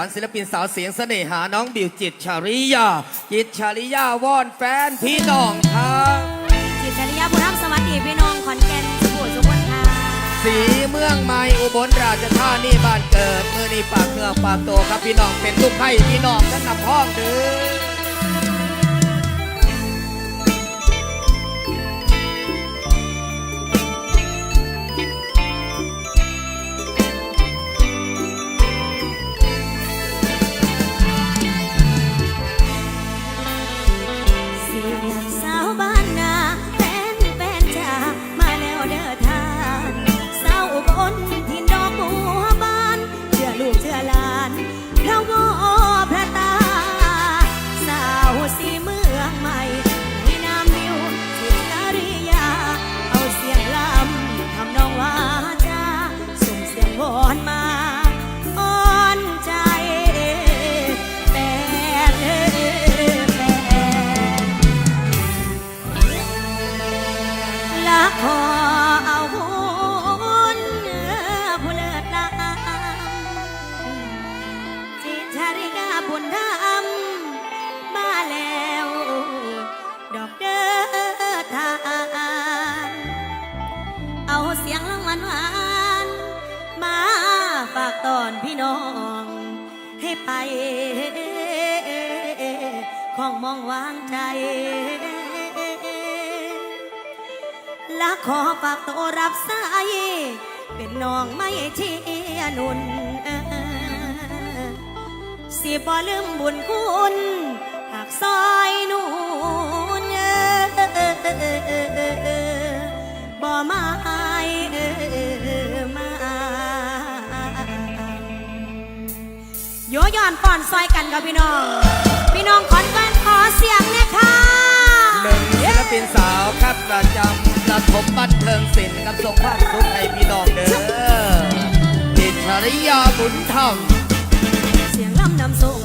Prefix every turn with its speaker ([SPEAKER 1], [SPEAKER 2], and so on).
[SPEAKER 1] านศิลปินสาวเสียงเสน่หาน้องบิวจิตชาริยา จิตชาริยาวอนแฟนพี่น้องครับ
[SPEAKER 2] จิตชาริยาผู้รับสวัสดีพี่น้องขอนแก่นสมุทรสงคราม
[SPEAKER 1] สีเมืองไม้อุบลราชธานีบ้านเกิดเมื่อนี้ปากเนื้อปากโตครับพี่น้องเป็นลูกไข่พี่น้องกันนำพ้องเด้อ
[SPEAKER 2] อนพี่น้อง ให้ไป ของมองวางใจและขอฝากตัวรับสายเป็นน้องไม่เชียนุนสิบอลืมบุญคุณหากซอยนุ่นเออ ย้อนป้อนซอยกันกับพี่น้อง พี่น้องขอนแก่นขอเสียงนะคะ
[SPEAKER 1] หนึ่งศิลปินสาวครับประจำประถมบันเทิงศิลป์กับส่งความทุขให้พี่น้องเด้อติดชริยาบุญธรรม
[SPEAKER 2] เสียงลำนำส่ง